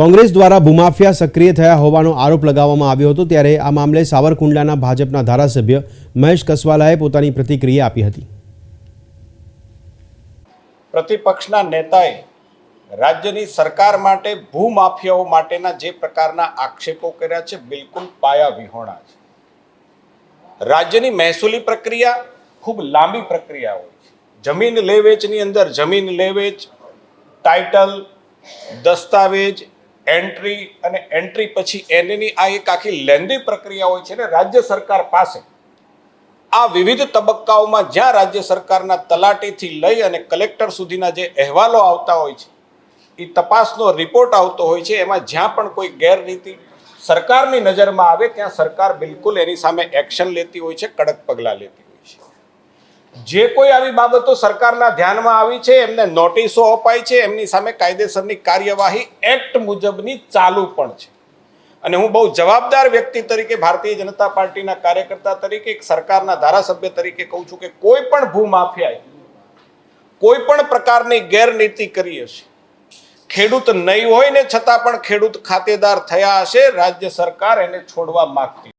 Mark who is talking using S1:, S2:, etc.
S1: કોંગ્રેસ દ્વારા ભૂમાફિયા સક્રિય થયા હોવાનો આરોપ લગાવવામાં આવ્યો હતો ત્યારે આ મામલે સાવરકુંડલાના ભાજપના ધારાસભ્ય મહેશ કસવાલાએ પોતાની પ્રતિક્રિયા આપી હતી.
S2: પ્રતિપક્ષના નેતાએ રાજ્યની સરકાર માટે ભૂમાફિયાઓ માટેના જે પ્રકારના આક્ષેપો કર્યા છે, બિલકુલ પાયા વિહોણા છે. રાજ્યની મહેસૂલી પ્રક્રિયા ખૂબ લાંબી પ્રક્રિયા હોય છે. જમીન લેવેચની અંદર જમીન લેવેચ ટાઇટલ દસ્તાવેજ એન્ટ્રી અને એન્ટ્રી પછી એની આ એક આખી લેન્ધી પ્રક્રિયા હોય છે ને રાજ્ય સરકાર પાસે. આ વિવિધ તબક્કાઓમાં જ્યાં રાજ્ય સરકારના તલાટીથી લઈ અને કલેક્ટર સુધીના જે અહેવાલો આવતા હોય છે એ તપાસનો રિપોર્ટ આવતો હોય છે, એમાં જ્યાં પણ કોઈ ગેરરીતિ સરકારની નજરમાં આવે, ત્યાં સરકાર બિલકુલ એની સામે એક્શન લેતી હોય છે, કડક પગલાં લેતી હોય છે. જે કોઈ આવી બાબતો સરકારના ધ્યાનમાં આવી છે, એમને નોટિસો અપાય છે, એમની સામે કાયદેસરની કાર્યવાહી એક્ટ મુજબની ચાલુ પણ છે. અને હું બહુ જવાબદાર વ્યક્તિ તરીકે ભારતીય જનતા પાર્ટીના કાર્યકર્તા તરીકે, એક સરકારના ધારાસભ્ય તરીકે કહું છું કે કોઈ પણ ભૂમાફિયાએ કોઈ પણ પ્રકારની ગેરનીતિ કરી હશે, ખેડૂત નહીં હોય ને છતાં પણ ખેડૂત ખાતેદાર થયા હશે, રાજ્ય સરકાર એને છોડવા માંગતી